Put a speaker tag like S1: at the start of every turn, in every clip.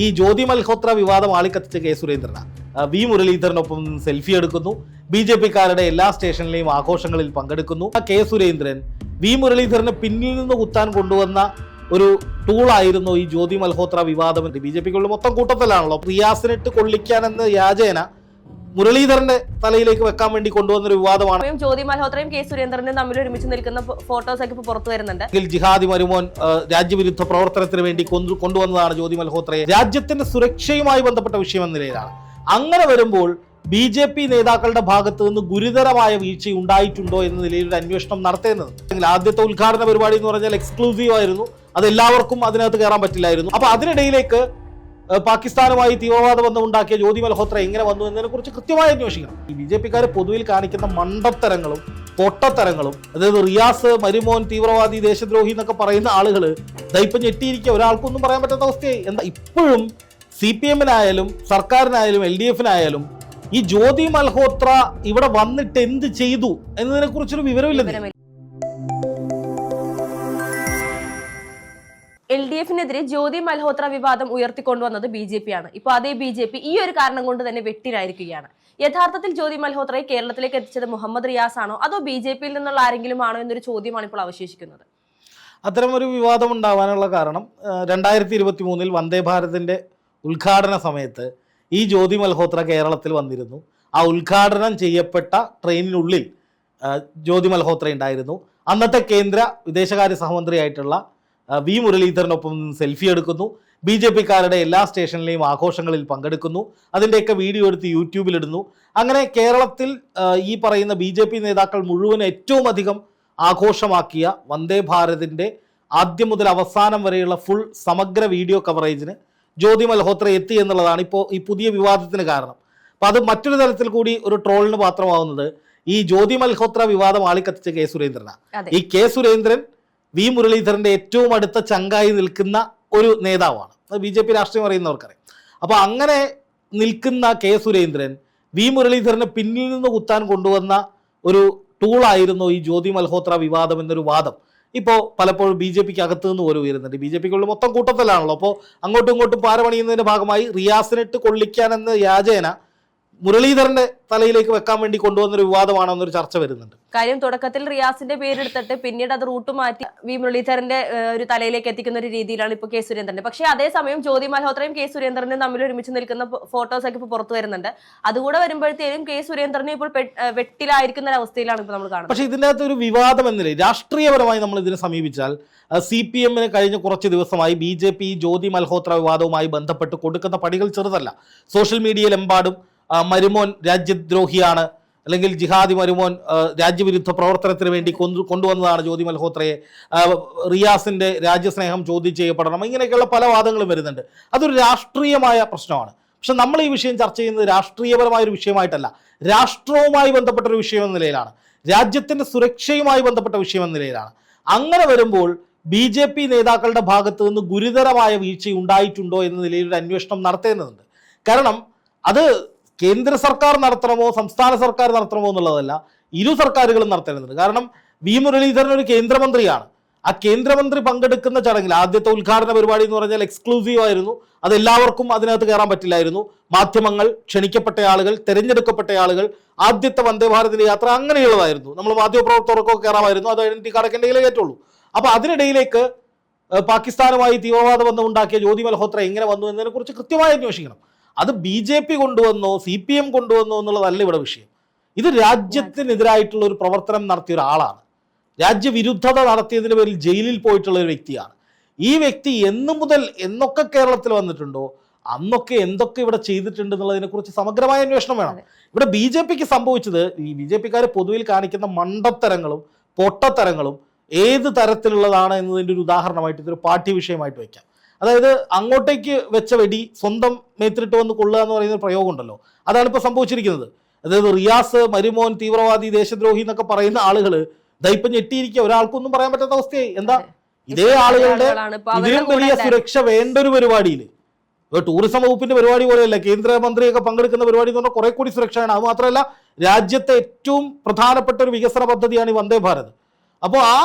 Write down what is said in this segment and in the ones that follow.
S1: ഈ ജ്യോതി മൽഹോത്ര വിവാദം ആളിക്കത്തിച്ച കെ സുരേന്ദ്രനാണ്. വി മുരളീധരനൊപ്പം സെൽഫി എടുക്കുന്നു. ബി ജെ പിക്കാരുടെ എല്ലാ സ്റ്റേഷനിലെയും ആഘോഷങ്ങളിൽ പങ്കെടുക്കുന്നു. കെ സുരേന്ദ്രൻ വി മുരളീധരന് പിന്നിൽ നിന്ന് കുത്താൻ കൊണ്ടുവന്ന ഒരു ടൂളായിരുന്നു ഈ ജ്യോതി മൽഹോത്ര വിവാദം. ബി ജെ പിക്കുള്ള മൊത്തം കൂട്ടത്തിലാണല്ലോ. റിയാസിനിട്ട് കൊള്ളിക്കാൻ എന്ന യാചേന മുരളീധരന്റെ തലയിലേക്ക് വെക്കാൻ വേണ്ടി കൊണ്ടുവന്നൊരു വിവാദമാണ്.
S2: ജ്യോതി മൽഹോത്രയും കെ സുരേന്ദ്രനും തമ്മിൽ ഒരുമിച്ച് നിൽക്കുന്ന ഫോട്ടോസ് ഒക്കെ ഇപ്പൊ പുറത്തു വരുന്നുണ്ട്.
S1: ജിഹാദി മരുമോൻ രാജ്യവിരുദ്ധ പ്രവർത്തനത്തിന് വേണ്ടി കൊണ്ടു കൊണ്ടുവന്നതാണ് ജ്യോതി മൽഹോത്രയെ. രാജ്യത്തിന്റെ സുരക്ഷയുമായി ബന്ധപ്പെട്ട വിഷയം എന്ന നിലയിലാണ്. അങ്ങനെ വരുമ്പോൾ ബി ജെ പി നേതാക്കളുടെ ഭാഗത്ത് നിന്ന് ഗുരുതരമായ വീഴ്ച ഉണ്ടായിട്ടുണ്ടോ എന്ന നിലയിൽ ഒരു അന്വേഷണം നടത്തേണ്ടത് അല്ലെങ്കിൽ ആദ്യത്തെ ഉദ്ഘാടന പരിപാടി എന്ന് പറഞ്ഞാൽ എക്സ്ക്ലൂസീവ് ആയിരുന്നു. അത് എല്ലാവർക്കും അതിനകത്ത് കയറാൻ പറ്റില്ലായിരുന്നു. അപ്പൊ അതിനിടയിലേക്ക് പാകിസ്ഥാനുമായി തീവ്രവാദ ബന്ധം ഉണ്ടാക്കിയ ജ്യോതി മൽഹോത്ര എങ്ങനെ വന്നു എന്നതിനെ കുറിച്ച് കൃത്യമായി അന്വേഷിക്കണം. ഈ ബി ജെ പിക്കാർ പൊതുവിൽ കാണിക്കുന്ന മണ്ടത്തരങ്ങളും പൊട്ടത്തരങ്ങളും അതായത് റിയാസ് മരുമോൻ തീവ്രവാദി ദേശദ്രോഹി എന്നൊക്കെ പറയുന്ന ആളുകൾ ദൈപ്പം ഞെട്ടിയിരിക്കുക. ഒരാൾക്കൊന്നും പറയാൻ പറ്റാത്ത അവസ്ഥയായി. എന്താ ഇപ്പോഴും സി പി എമ്മിനായാലും സർക്കാരിനായാലും എൽ ഡി എഫിനായാലും ഈ ജ്യോതി മൽഹോത്ര ഇവിടെ വന്നിട്ട് എന്ത് ചെയ്തു എന്നതിനെ കുറിച്ചൊരു വിവരമില്ല.
S2: എഫിനെതിരെ ജ്യോതി മൽഹോത്ര വിവാദം ഉയർത്തിക്കൊണ്ടുവന്നത് ബി ജെ പി ആണ് ഇപ്പൊ അതേ ബി ജെ പി ഈ ഒരു കാരണം കൊണ്ട് തന്നെ വെട്ടിലായിരിക്കുകയാണ്. യഥാർത്ഥത്തിൽ ജ്യോതി മൽഹോത്രയെ കേരളത്തിലേക്ക് എത്തിച്ചത് മുഹമ്മദ് റിയാസ് ആണോ? അതോ ബി ജെ പിയിൽ നിന്നുള്ള ആരെങ്കിലും ആണോ എന്നൊരു ചോദ്യമാണ് ഇപ്പോൾ അവശേഷിക്കുന്നത്.
S1: അത്തരമൊരു വിവാദം ഉണ്ടാവാനുള്ള കാരണം രണ്ടായിരത്തി ഇരുപത്തി മൂന്നിൽ വന്ദേ ഭാരതിന്റെ ഉദ്ഘാടന സമയത്ത് ഈ ജ്യോതി മൽഹോത്ര കേരളത്തിൽ വന്നിരുന്നു. ആ ഉദ്ഘാടനം ചെയ്യപ്പെട്ട ട്രെയിനിനുള്ളിൽ ജ്യോതി മൽഹോത്ര ഉണ്ടായിരുന്നു. അന്നത്തെ കേന്ദ്ര വിദേശകാര്യ സഹമന്ത്രിയായിട്ടുള്ള വി മുരളീധരനൊപ്പം സെൽഫി എടുക്കുന്നു. ബി ജെ പിക്കാരുടെ എല്ലാ സ്റ്റേഷനിലെയും ആഘോഷങ്ങളിൽ പങ്കെടുക്കുന്നു. അതിന്റെയൊക്കെ വീഡിയോ എടുത്ത് യൂട്യൂബിലിടുന്നു അങ്ങനെ കേരളത്തിൽ ഈ പറയുന്ന ബി ജെ പി നേതാക്കൾ മുഴുവൻ ഏറ്റവും അധികം ആഘോഷമാക്കിയ വന്ദേ ഭാരതിന്റെ ആദ്യം മുതൽ അവസാനം വരെയുള്ള ഫുൾ സമഗ്ര വീഡിയോ കവറേജിന് ജ്യോതി മൽഹോത്ര എത്തി എന്നുള്ളതാണ് ഇപ്പോൾ ഈ പുതിയ വിവാദത്തിന് കാരണം. അപ്പോൾ അത് മറ്റൊരു തരത്തിൽ കൂടി ഒരു ട്രോളിന് പാത്രമാവുന്നത് ഈ ജ്യോതി മൽഹോത്ര വിവാദം ആളിക്കത്തിച്ച കെ സുരേന്ദ്രനാണ് ഈ കെ സുരേന്ദ്രൻ വി മുരളീധരന്റെ ഏറ്റവും അടുത്ത ചങ്കായി നിൽക്കുന്ന ഒരു നേതാവാണ്. അത് ബി ജെ പി രാഷ്ട്രീയം അറിയുന്നവർക്കറിയാം. അപ്പോൾ അങ്ങനെ നിൽക്കുന്ന കെ സുരേന്ദ്രൻ വി മുരളീധരനെ പിന്നിൽ നിന്ന് കുത്താൻ കൊണ്ടുവന്ന ഒരു ടൂളായിരുന്നു ഈ ജ്യോതി മൽഹോത്ര വിവാദം എന്നൊരു വാദം. ഇപ്പോൾ പലപ്പോഴും ബി ജെ പിക്ക് അകത്തു നിന്ന് പോലും ഉയരുന്നുണ്ട്. ബി ജെ പിക്കുള്ള മൊത്തം കൂട്ടത്തിലാണല്ലോ. അപ്പോൾ അങ്ങോട്ടും ഇങ്ങോട്ടും പാരമണിയുന്നതിന്റെ ഭാഗമായി റിയാസിനിട്ട് കൊള്ളിക്കാൻ എന്ന യാചേന മുരളീധരന്റെ തലയിലേക്ക് വെക്കാൻ വേണ്ടി കൊണ്ടുവന്ന ഒരു വിവാദമാണെന്നൊരു ചർച്ച വരുന്നുണ്ട്.
S2: കാര്യം തുടക്കത്തിൽ റിയാസിന്റെ പേരെടുത്തിട്ട് പിന്നീട് അത് റൂട്ട് മാറ്റി വി മുരളീധരന്റെ ഒരു തലയിലേക്ക് എത്തിക്കുന്ന ഒരു രീതിയിലാണ് ഇപ്പൊ കെ സുരേന്ദ്രന്റെ. പക്ഷേ അതേസമയം ജ്യോതി മൽഹോത്രയും കെ സുരേന്ദ്രനും തമ്മിൽ ഒരുമിച്ച് നിൽക്കുന്ന ഫോട്ടോസ് ഒക്കെ ഇപ്പൊ പുറത്തു വരുന്നുണ്ട്. അതുകൂടെ വരുമ്പോഴത്തേക്കും കെ സുരേന്ദ്രനെ ഇപ്പോൾ വെട്ടിലായിരിക്കുന്ന ഒരു അവസ്ഥയിലാണ് ഇപ്പൊ നമ്മൾ കാണുന്നത്.
S1: പക്ഷേ ഇതിന്റെ അകത്ത് ഒരു വിവാദം എന്നില്ല രാഷ്ട്രീയപരമായി നമ്മൾ ഇതിനെ സമീപിച്ചാൽ സി പി എമ്മിന് കഴിഞ്ഞ കുറച്ച് ദിവസമായി B J P Jyoti Malhotra വിവാദവുമായി ബന്ധപ്പെട്ട് കൊടുക്കുന്ന പടികൾ ചെറുതല്ല. സോഷ്യൽ മീഡിയയിലെമ്പാടും മരുമോൻ രാജ്യദ്രോഹിയാണ്. അല്ലെങ്കിൽ ജിഹാദി മരുമോൻ രാജ്യവിരുദ്ധ പ്രവർത്തനത്തിന് വേണ്ടി കൊണ്ടു കൊണ്ടുവന്നതാണ് ജ്യോതി മൽഹോത്രയെ. റിയാസിന്റെ രാജ്യസ്നേഹം ചോദ്യം ചെയ്യപ്പെടണം. ഇങ്ങനെയൊക്കെയുള്ള പല വാദങ്ങളും വരുന്നുണ്ട്. അതൊരു രാഷ്ട്രീയമായ പ്രശ്നമാണ്. പക്ഷെ നമ്മൾ ഈ വിഷയം ചർച്ച ചെയ്യുന്നത് രാഷ്ട്രീയപരമായ ഒരു വിഷയമായിട്ടല്ല. രാഷ്ട്രവുമായി ബന്ധപ്പെട്ട ഒരു വിഷയം എന്ന നിലയിലാണ്. രാജ്യത്തിന്റെ സുരക്ഷയുമായി ബന്ധപ്പെട്ട വിഷയം എന്ന നിലയിലാണ്. അങ്ങനെ വരുമ്പോൾ ബി ജെ പി നേതാക്കളുടെ ഭാഗത്ത് നിന്ന് ഗുരുതരമായ വീഴ്ച ഉണ്ടായിട്ടുണ്ടോ എന്ന നിലയിൽ ഒരു അന്വേഷണം നടത്തേണ്ടതുണ്ട്. കാരണം അത് കേന്ദ്ര സർക്കാർ നടത്തണമോ സംസ്ഥാന സർക്കാർ നടത്തണമോ എന്നുള്ളതല്ല ഇരു സർക്കാരുകളും നടത്തേണ്ടതുണ്ട്. കാരണം വി മുരളീധരൻ ഒരു കേന്ദ്രമന്ത്രിയാണ്. ആ കേന്ദ്രമന്ത്രി പങ്കെടുക്കുന്ന ചടങ്ങിൽ ആദ്യത്തെ ഉദ്ഘാടന പരിപാടി എന്ന് പറഞ്ഞാൽ എക്സ്ക്ലൂസീവ് ആയിരുന്നു. അത് എല്ലാവർക്കും അതിനകത്ത് കയറാൻ പറ്റില്ലായിരുന്നു. മാധ്യമങ്ങൾ ക്ഷണിക്കപ്പെട്ട ആളുകൾ തിരഞ്ഞെടുക്കപ്പെട്ട ആളുകൾ ആദ്യത്തെ വന്ദേ ഭാരതിന്റെ യാത്ര അങ്ങനെയുള്ളതായിരുന്നു. നമ്മൾ മാധ്യമപ്രവർത്തകർക്കൊക്കെ കയറാമായിരുന്നു. അത് ഐഡന്റിറ്റി കാർഡൊക്കെ ഉണ്ടെങ്കിലേ കയറ്റുള്ളൂ. അപ്പൊ അതിനിടയിലേക്ക് പാകിസ്ഥാനുമായി തീവ്രവാദ ബന്ധം ഉണ്ടാക്കിയ ജ്യോതി മൽഹോത്ര എങ്ങനെ വന്നു എന്നതിനെക്കുറിച്ച് കൃത്യമായി അന്വേഷിക്കണം. അത് ബി ജെ പി കൊണ്ടുവന്നോ സി പി എം കൊണ്ടുവന്നോ എന്നുള്ളതല്ല ഇവിടെ വിഷയം. ഇത് രാജ്യത്തിനെതിരായിട്ടുള്ള ഒരു പ്രവർത്തനം നടത്തിയ ഒരാളാണ്. രാജ്യവിരുദ്ധത നടത്തിയതിന് പേരിൽ ജയിലിൽ പോയിട്ടുള്ള ഒരു വ്യക്തിയാണ്. ഈ വ്യക്തി എന്നു മുതൽ എന്നൊക്കെ കേരളത്തിൽ വന്നിട്ടുണ്ടോ അന്നൊക്കെ എന്തൊക്കെ ഇവിടെ ചെയ്തിട്ടുണ്ട് എന്നുള്ളതിനെ കുറിച്ച് സമഗ്രമായ അന്വേഷണം വേണം. ഇവിടെ ബി ജെ പിക്ക് സംഭവിച്ചത് ഈ ബി ജെ പിക്കാർ പൊതുവിൽ കാണിക്കുന്ന മണ്ടത്തരങ്ങളും പൊട്ടത്തരങ്ങളും ഏത് തരത്തിലുള്ളതാണ് എന്നതിന്റെ ഒരു ഉദാഹരണമായിട്ട് ഇതൊരു പാഠ്യ വിഷയമായിട്ട് വയ്ക്കാം. അതായത് അങ്ങോട്ടേക്ക് വെച്ച വെടി സ്വന്തം മേത്തിട്ട് വന്ന് കൊള്ളുക എന്ന് പറയുന്ന പ്രയോഗം ഉണ്ടല്ലോ അതാണ് ഇപ്പോൾ സംഭവിച്ചിരിക്കുന്നത്. അതായത് റിയാസ് മരുമോൻ തീവ്രവാദി ദേശദ്രോഹി എന്നൊക്കെ പറയുന്ന ആളുകൾ ദൈപ്പം ഞെട്ടിയിരിക്കുക. ഒരാൾക്കൊന്നും പറയാൻ പറ്റാത്ത അവസ്ഥയായി. എന്താ? ഇതേ ആളുകളുടെ ഇതിലും വലിയ സുരക്ഷ വേണ്ട ഒരു പരിപാടിയിൽ ടൂറിസം വകുപ്പിന്റെ പരിപാടി പോലെയല്ല? കേന്ദ്രമന്ത്രിയൊക്കെ പങ്കെടുക്കുന്ന പരിപാടി എന്ന് പറഞ്ഞാൽ കുറെ കൂടി സുരക്ഷയാണ്. അത് മാത്രമല്ല രാജ്യത്തെ ഏറ്റവും പ്രധാനപ്പെട്ട ഒരു വികസന പദ്ധതിയാണ് ഈ വന്ദേ ഭാരത്. അപ്പോൾ ആ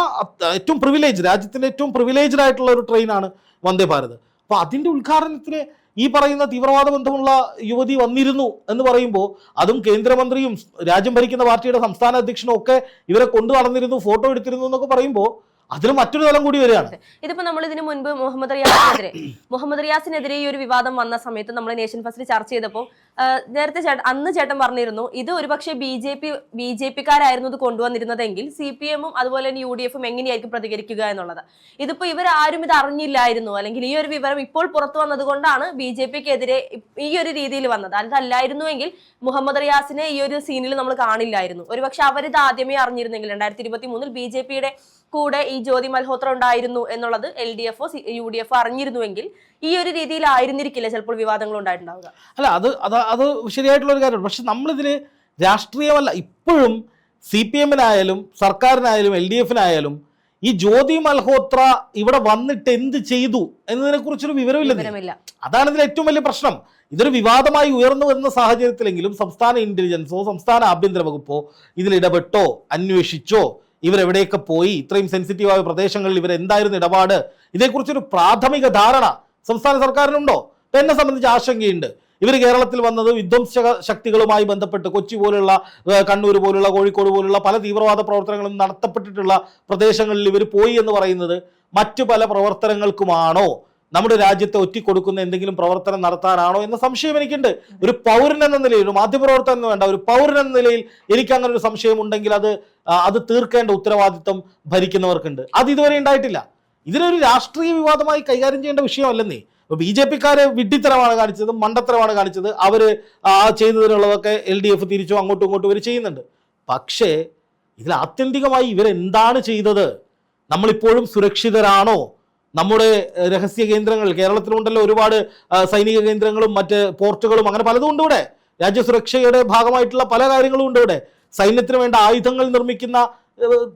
S1: ഏറ്റവും പ്രിവിലേജ് രാജ്യത്തിന്റെ ഏറ്റവും പ്രിവിലേജ്ഡ് ആയിട്ടുള്ള ഒരു ട്രെയിനാണ് വന്ദേ ഭാരത്. അപ്പോൾ അതിന്റെ ഉദ്ഘാടനത്തിന് ഈ പറയുന്ന തീവ്രവാദ ബന്ധമുള്ള യുവതി വന്നിരുന്നു എന്ന് പറയുമ്പോൾ അതും കേന്ദ്രമന്ത്രിയും രാജ്യം ഭരിക്കുന്ന പാർട്ടിയുടെ സംസ്ഥാന അധ്യക്ഷനും ഒക്കെ ഇവരെ കൊണ്ടു നടന്നിരുന്നു ഫോട്ടോ എടുത്തിരുന്നു എന്നൊക്കെ പറയുമ്പോൾ അതിന് മറ്റൊരു തലം കൂടി വരികയാണ്.
S2: ഇതിപ്പോ നമ്മൾ ഇതിനു മുൻപ് മുഹമ്മദ് റിയാസിനെതിരെ മുഹമ്മദ് റിയാസിനെതിരെ ഈ ഒരു വിവാദം വന്ന സമയത്ത് നമ്മൾ നേഷൻ ഫസ്റ്റിൽ ചർച്ച ചെയ്തപ്പോൾ നേരത്തെ ചേട്ടൻ അന്ന് ചേട്ടൻ പറഞ്ഞിരുന്നു ഇത് ഒരുപക്ഷെ B J P B J പിക്കാരായിരുന്നു ഇത് കൊണ്ടുവന്നിരുന്നതെങ്കിൽ സി പി എമ്മും അതുപോലെ തന്നെ യു ഡി എഫും എങ്ങനെയായിരിക്കും പ്രതികരിക്കുക എന്നുള്ളത്. ഇതിപ്പോ ഇവരാരും ഇത് അറിഞ്ഞില്ലായിരുന്നു. അല്ലെങ്കിൽ ഈ ഒരു വിവരം ഇപ്പോൾ പുറത്തു വന്നത് കൊണ്ടാണ് ബി ജെ പിക്കെതിരെ ഈ ഒരു രീതിയിൽ വന്നത്. അതല്ലായിരുന്നുവെങ്കിൽ മുഹമ്മദ് റിയാസിനെ ഈ ഒരു സീനിൽ നമ്മൾ കാണില്ലായിരുന്നു. ഒരുപക്ഷെ അവരിത് ആദ്യമേ അറിഞ്ഞിരുന്നെങ്കിൽ രണ്ടായിരത്തി ഇരുപത്തി മൂന്നിൽ ബി ജെ പിയുടെ കൂടെ ഈ ജ്യോതി മൽഹോത്ര ഉണ്ടായിരുന്നു എന്നുള്ളത് എൽ ഡി എഫോ യു ഡി എഫോ അറിഞ്ഞിരുന്നുവെങ്കിൽ ഈ ഒരു രീതിയിലായിരുന്നിരിക്കില്ല ചിലപ്പോൾ വിവാദങ്ങൾ ഉണ്ടായിട്ടുണ്ടാവുക
S1: അല്ല അത് അത് അത് ശരിയായിട്ടുള്ള ഒരു കാര്യമാണ്. പക്ഷെ നമ്മളിതിൽ രാഷ്ട്രീയമല്ല ഇപ്പോഴും സി പി എമ്മിനായാലും സർക്കാരിനായാലും എൽ ഡി എഫിനായാലും ഈ ജ്യോതി മൽഹോത്ര ഇവിടെ വന്നിട്ട് എന്ത് ചെയ്തു എന്നതിനെ കുറിച്ചൊരു വിവരമില്ല. അതാണ് ഇതിൽ ഏറ്റവും വലിയ പ്രശ്നം. ഇതൊരു വിവാദമായി ഉയർന്നു വരുന്ന സാഹചര്യത്തിലെങ്കിലും സംസ്ഥാന ഇന്റലിജൻസോ സംസ്ഥാന ആഭ്യന്തര വകുപ്പോ ഇതിൽ ഇടപെട്ടോ അന്വേഷിച്ചോ ഇവരെവിടെയൊക്കെ പോയി ഇത്രയും സെൻസിറ്റീവായ പ്രദേശങ്ങളിൽ ഇവരെന്തായിരുന്നു ഇടപാട് ഇതേക്കുറിച്ചൊരു പ്രാഥമിക ധാരണ സംസ്ഥാന സർക്കാരിനുണ്ടോ? ഇപ്പൊ എന്നെ സംബന്ധിച്ച് ആശങ്കയുണ്ട്. ഇവർ കേരളത്തിൽ വന്നത് വിധ്വംസ ശക്തികളുമായി ബന്ധപ്പെട്ട് കൊച്ചി പോലുള്ള കണ്ണൂർ പോലുള്ള കോഴിക്കോട് പോലുള്ള പല തീവ്രവാദ പ്രവർത്തനങ്ങളും നടത്തപ്പെട്ടിട്ടുള്ള പ്രദേശങ്ങളിൽ ഇവർ പോയി എന്ന് പറയുന്നത് മറ്റു പല പ്രവർത്തനങ്ങൾക്കുമാണോ? നമ്മുടെ രാജ്യത്തെ ഒറ്റിക്കൊടുക്കുന്ന എന്തെങ്കിലും പ്രവർത്തനം നടത്താനാണോ എന്ന സംശയം എനിക്കുണ്ട്. ഒരു പൗരൻ എന്ന നിലയിൽ ഒരു മാധ്യമപ്രവർത്തകൻ എന്ന് വേണ്ട ഒരു പൗരൻ എന്ന നിലയിൽ എനിക്ക് അങ്ങനെ ഒരു സംശയം ഉണ്ടെങ്കിൽ അത് അത് തീർക്കേണ്ട ഉത്തരവാദിത്വം ഭരിക്കുന്നവർക്കുണ്ട്. അത് ഇതുവരെ ഉണ്ടായിട്ടില്ല. ഇതിനൊരു രാഷ്ട്രീയ വിവാദമായി കൈകാര്യം ചെയ്യേണ്ട വിഷയമല്ലെന്നേ. ഇപ്പൊ ബി ജെ പിക്കാരെ വിഡ്ഢിത്തരമാണ് കാണിച്ചത് മണ്ടത്തരമാണ് കാണിച്ചത്. അവർ ആ ചെയ്തതിനുള്ളതൊക്കെ എൽ ഡി എഫ് തിരിച്ചു അങ്ങോട്ടും ഇങ്ങോട്ടും ഇവർ ചെയ്യുന്നുണ്ട്. പക്ഷേ ഇതിൽ ആത്യന്തികമായി ഇവരെന്താണ് ചെയ്തത്? നമ്മളിപ്പോഴും സുരക്ഷിതരാണോ? നമ്മുടെ രഹസ്യ കേന്ദ്രങ്ങൾ കേരളത്തിലുണ്ടല്ലോ ഒരുപാട് സൈനിക കേന്ദ്രങ്ങളും മറ്റ് പോർട്ടുകളും അങ്ങനെ പലതും ഉണ്ട് ഇവിടെ. രാജ്യസുരക്ഷയുടെ ഭാഗമായിട്ടുള്ള പല കാര്യങ്ങളും ഉണ്ട് ഇവിടെ. സൈന്യത്തിന് വേണ്ട ആയുധങ്ങൾ നിർമ്മിക്കുന്ന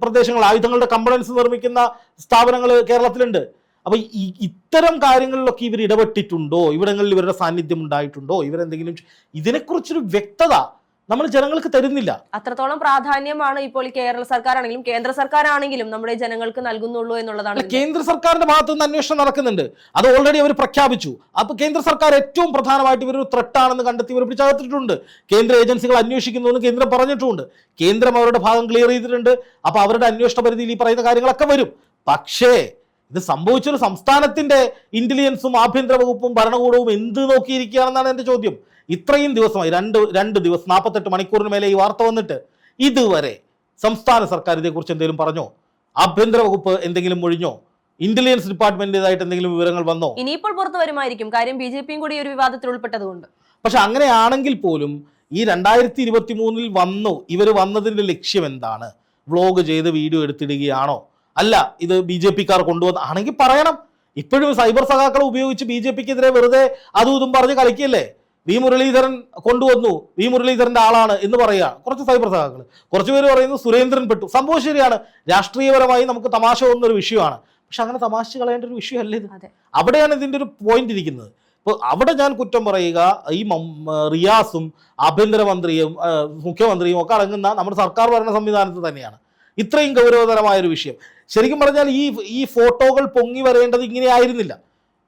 S1: പ്രദേശങ്ങൾ ആയുധങ്ങളുടെ കമ്പണൻസ് നിർമ്മിക്കുന്ന സ്ഥാപനങ്ങൾ കേരളത്തിലുണ്ട്. അപ്പൊ ഈ- ഇത്തരം കാര്യങ്ങളിലൊക്കെ ഇവർ ഇടപെട്ടിട്ടുണ്ടോ? ഇവിടങ്ങളിൽ ഇവരുടെ സാന്നിധ്യം ഉണ്ടായിട്ടുണ്ടോ? ഇവരെന്തെങ്കിലും ഇതിനെക്കുറിച്ചൊരു വ്യക്തത നമ്മൾ ജനങ്ങൾക്ക് തരുന്നില്ല.
S2: അത്രത്തോളം പ്രാധാന്യമാണ് ഇപ്പോൾ കേരള സർക്കാർ ആണെങ്കിലും കേന്ദ്ര സർക്കാർ ആണെങ്കിലും നമ്മുടെ ജനങ്ങൾക്ക് നൽകുന്നുള്ളൂ എന്നുള്ളതാണ്
S1: കേന്ദ്ര സർക്കാരിന്റെ ഭാഗത്തു നിന്ന് അന്വേഷണം നടക്കുന്നുണ്ട്. അത് ഓൾറെഡി അവർ പ്രഖ്യാപിച്ചു. അപ്പൊ കേന്ദ്ര സർക്കാർ ഏറ്റവും പ്രധാനമായിട്ട് ഇവരൊരു ത്രെട്ടാണെന്ന് കണ്ടെത്തി ഇവർ പിടിച്ചകത്തിട്ടുണ്ട് കേന്ദ്ര ഏജൻസികൾ അന്വേഷിക്കുന്നു എന്ന് കേന്ദ്രം പറഞ്ഞിട്ടുമുണ്ട് കേന്ദ്രം അവരുടെ ഭാഗം ക്ലിയർ ചെയ്തിട്ടുണ്ട്. അപ്പൊ അവരുടെ അന്വേഷണ പരിധിയിൽ ഈ പറയുന്ന കാര്യങ്ങളൊക്കെ വരും. പക്ഷേ ഇത് സംഭവിച്ചൊരു സംസ്ഥാനത്തിന്റെ ഇന്റലിജൻസും ആഭ്യന്തര വകുപ്പും ഭരണകൂടവും എന്ത് നോക്കിയിരിക്കുകയാണെന്നാണ് എന്റെ ചോദ്യം. ഇത്രയും ദിവസമായി രണ്ട് രണ്ട് ദിവസം നാൽപ്പത്തെട്ട് മണിക്കൂറിന് മേലെ ഈ വാർത്ത വന്നിട്ട് ഇതുവരെ സംസ്ഥാന സർക്കാർ ഇതേക്കുറിച്ച് എന്തെങ്കിലും പറഞ്ഞോ? ആഭ്യന്തര വകുപ്പ് എന്തെങ്കിലും മൊഴിഞ്ഞോ? ഇന്റലിജൻസ് ഡിപ്പാർട്ട്മെന്റിന്റേതായിട്ട് എന്തെങ്കിലും വിവരങ്ങൾ വന്നോ?
S2: ഇനിയിപ്പോൾ പുറത്തു വരുമായിരിക്കും. കാര്യം ബി ജെ പിയും കൂടി ഒരു വിവാദത്തിൽ ഉൾപ്പെട്ടതുകൊണ്ട്.
S1: പക്ഷെ അങ്ങനെയാണെങ്കിൽ പോലും ഈ രണ്ടായിരത്തി ഇരുപത്തി മൂന്നിൽ വന്നു ഇവർ വന്നതിന്റെ ലക്ഷ്യം എന്താണ്? വ്ളോഗ് ചെയ്ത് വീഡിയോ എടുത്തിടുകയാണോ? അല്ല ഇത് ബി ജെ പിക്കാർ കൊണ്ടുവന്ന ആണെങ്കിൽ പറയണം. ഇപ്പോഴും സൈബർ സഖാക്കളെ ഉപയോഗിച്ച് ബി ജെ പിക്കെതിരെ വെറുതെ അതും ഇതും പറഞ്ഞ് കളിക്കല്ലേ വി മുരളീധരൻ കൊണ്ടുവന്നു. വി മുരളീധരന്റെ ആളാണ് എന്ന് പറയുക. കുറച്ച് സൈബർ സഹാക്കൾ കുറച്ച് പേര് പറയുന്നു സുരേന്ദ്രൻ പെട്ടു. സംഭവം ശരിയാണ്. രാഷ്ട്രീയപരമായി നമുക്ക് തമാശ പോകുന്ന ഒരു വിഷയമാണ്. പക്ഷെ അങ്ങനെ തമാശ കളയേണ്ട ഒരു വിഷയം ഇത്. അവിടെയാണ് ഇതിന്റെ ഒരു പോയിന്റ് ഇരിക്കുന്നത്. ഇപ്പോൾ അവിടെ ഞാൻ കുറ്റം പറയുക ഈ റിയാസും ആഭ്യന്തരമന്ത്രിയും മുഖ്യമന്ത്രിയും ഒക്കെ അടങ്ങുന്ന നമ്മുടെ സർക്കാർ ഭരണ സംവിധാനത്ത് തന്നെയാണ്. ഇത്രയും ഗൗരവതരമായ ഒരു വിഷയം. ശരിക്കും പറഞ്ഞാൽ ഈ ഈ ഫോട്ടോകൾ പൊങ്ങി വരേണ്ടത് ഇങ്ങനെ ആയിരുന്നില്ല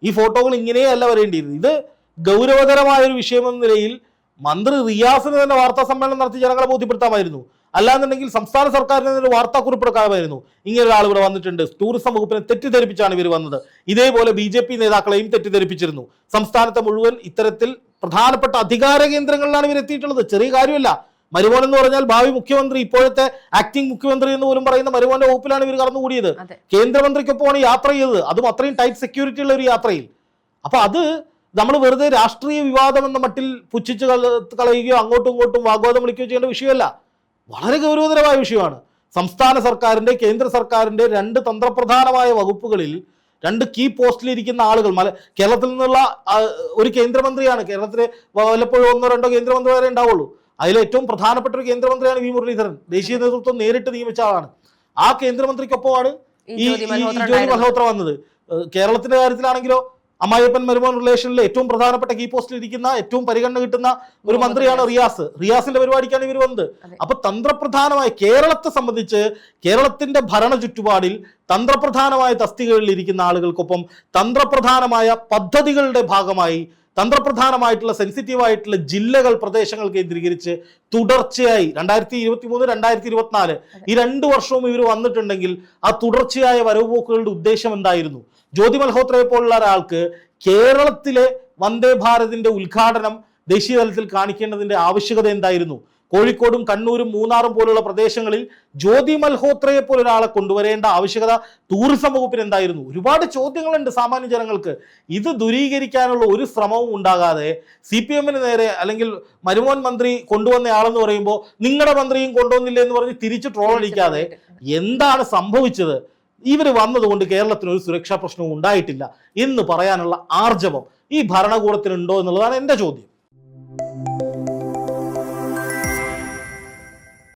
S1: ഈ ഫോട്ടോകൾ ഇങ്ങനെയല്ല വരേണ്ടിയിരുന്നത്. ഇത് ഗൗരവതരമായ ഒരു വിഷയമെന്ന നിലയിൽ മന്ത്രി റിയാസിന് തന്നെ വാർത്താ സമ്മേളനം നടത്തി ജനങ്ങളെ ബോധ്യപ്പെടുത്താമായിരുന്നു. അല്ലാന്നുണ്ടെങ്കിൽ സംസ്ഥാന സർക്കാരിന് തന്നെ ഒരു വാർത്താക്കുറിപ്പ് എടുക്കാമായിരുന്നു ഇങ്ങനെ ഒരാൾ ഇവിടെ വന്നിട്ടുണ്ട്. ടൂറിസം വകുപ്പിനെ തെറ്റിദ്ധരിപ്പിച്ചാണ് ഇവർ വന്നത്. ഇതേപോലെ ബി ജെ പി നേതാക്കളെയും തെറ്റിദ്ധരിപ്പിച്ചിരുന്നു. സംസ്ഥാനത്തെ മുഴുവൻ ഇത്തരത്തിൽ പ്രധാനപ്പെട്ട അധികാര കേന്ദ്രങ്ങളിലാണ് ഇവർ എത്തിയിട്ടുള്ളത്. ചെറിയ കാര്യമല്ല. മരുമോൻ എന്ന് പറഞ്ഞാൽ ഭാവി മുഖ്യമന്ത്രി ഇപ്പോഴത്തെ ആക്ടിംഗ് മുഖ്യമന്ത്രി എന്ന് പോലും പറയുന്ന മരുമോന്റെ വകുപ്പിലാണ് ഇവർ കടന്നുകൂടിയത്. കേന്ദ്രമന്ത്രിക്കൊപ്പമാണ് യാത്ര ചെയ്തത്. അതും അത്രയും ടൈറ്റ് സെക്യൂരിറ്റി ഉള്ള ഒരു യാത്രയിൽ. അപ്പൊ അത് നമ്മൾ വെറുതെ രാഷ്ട്രീയ വിവാദം എന്ന മട്ടിൽ പുച്ഛിച്ച് കളയുകയോ അങ്ങോട്ടും ഇങ്ങോട്ടും വാഗ്വാദം വിളിക്കുകയോ ചെയ്യേണ്ട വിഷയമല്ല. വളരെ ഗൗരവതരമായ വിഷയമാണ്. സംസ്ഥാന സർക്കാരിന്റെ കേന്ദ്ര സർക്കാരിന്റെ രണ്ട് തന്ത്രപ്രധാനമായ വകുപ്പുകളിൽ രണ്ട് കീ പോസ്റ്റിലിരിക്കുന്ന ആളുകൾ മല കേരളത്തിൽ നിന്നുള്ള ഒരു കേന്ദ്രമന്ത്രിയാണ്. കേരളത്തിലെ വല്ലപ്പോഴും ഒന്നോ രണ്ടോ കേന്ദ്രമന്ത്രിമാരെ ഉണ്ടാവുള്ളൂ. അതിൽ ഏറ്റവും പ്രധാനപ്പെട്ട ഒരു കേന്ദ്രമന്ത്രിയാണ് വി മുരളീധരൻ. ദേശീയ നേതൃത്വം നേരിട്ട് നിയമിച്ച ആളാണ്. ആ കേന്ദ്രമന്ത്രിക്കൊപ്പമാണ്
S2: ഈ
S1: ജോലി
S2: മഹോത്ര
S1: ജ്യോതി. മൽഹോത്ര വന്നത്. കേരളത്തിന്റെ കാര്യത്തിലാണെങ്കിലോ അമ്മായിപ്പൻ മരുമോൻ റിലേഷനിൽ ഏറ്റവും പ്രധാനപ്പെട്ട കീ പോസ്റ്റിൽ ഇരിക്കുന്ന ഏറ്റവും പരിഗണന കിട്ടുന്ന ഒരു മന്ത്രിയാണ് റിയാസ്. റിയാസിന്റെ പരിപാടിക്കാണ് ഇവർ വന്നത്. അപ്പൊ തന്ത്രപ്രധാനമായ കേരളത്തെ സംബന്ധിച്ച് കേരളത്തിന്റെ ഭരണ ചുറ്റുപാടിൽ തന്ത്രപ്രധാനമായ തസ്തികകളിൽ ഇരിക്കുന്ന ആളുകൾക്കൊപ്പം തന്ത്രപ്രധാനമായ പദ്ധതികളുടെ ഭാഗമായി തന്ത്രപ്രധാനമായിട്ടുള്ള സെൻസിറ്റീവ് ആയിട്ടുള്ള ജില്ലകൾ പ്രദേശങ്ങൾ കേന്ദ്രീകരിച്ച് തുടർച്ചയായി രണ്ടായിരത്തി ഇരുപത്തി മൂന്ന് രണ്ടായിരത്തി ഇരുപത്തിനാല് ഈ രണ്ട് വർഷവും ഇവർ വന്നിട്ടുണ്ടെങ്കിൽ ആ തുടർച്ചയായ വരവുപോക്കുകളുടെ ഉദ്ദേശം എന്തായിരുന്നു? ജ്യോതി മൽഹോത്രയെ പോലുള്ള ഒരാൾക്ക് കേരളത്തിലെ വന്ദേ ഭാരതിന്റെ ഉദ്ഘാടനം ദേശീയ തലത്തിൽ കാണിക്കേണ്ടതിന്റെ ആവശ്യകത എന്തായിരുന്നു? കോഴിക്കോടും കണ്ണൂരും മൂന്നാറും പോലുള്ള പ്രദേശങ്ങളിൽ ജ്യോതി മൽഹോത്രയെ പോലെ ഒരാളെ കൊണ്ടുവരേണ്ട ആവശ്യകത ടൂറിസം വകുപ്പിന് എന്തായിരുന്നു? ഒരുപാട് ചോദ്യങ്ങളുണ്ട് സാമാന്യ ജനങ്ങൾക്ക്. ഇത് ദുരീകരിക്കാനുള്ള ഒരു ശ്രമവും ഉണ്ടാകാതെ സി പി എമ്മിന് നേരെ അല്ലെങ്കിൽ മരുമോൻ മന്ത്രി കൊണ്ടുവന്ന ആളെന്ന് പറയുമ്പോൾ നിങ്ങളുടെ മന്ത്രിയും കൊണ്ടുവന്നില്ല എന്ന് പറഞ്ഞ് തിരിച്ച് ട്രോൾ അടിക്കാതെ എന്താണ് സംഭവിച്ചത്? ഇവർ വന്നതുകൊണ്ട് കേരളത്തിന് ഒരു സുരക്ഷാ പ്രശ്നവും ഉണ്ടായിട്ടില്ല എന്ന് പറയാനുള്ള ആർജവം ഈ ഭരണകൂടത്തിനുണ്ടോ എന്നുള്ളതാണ് എന്റെ ചോദ്യം.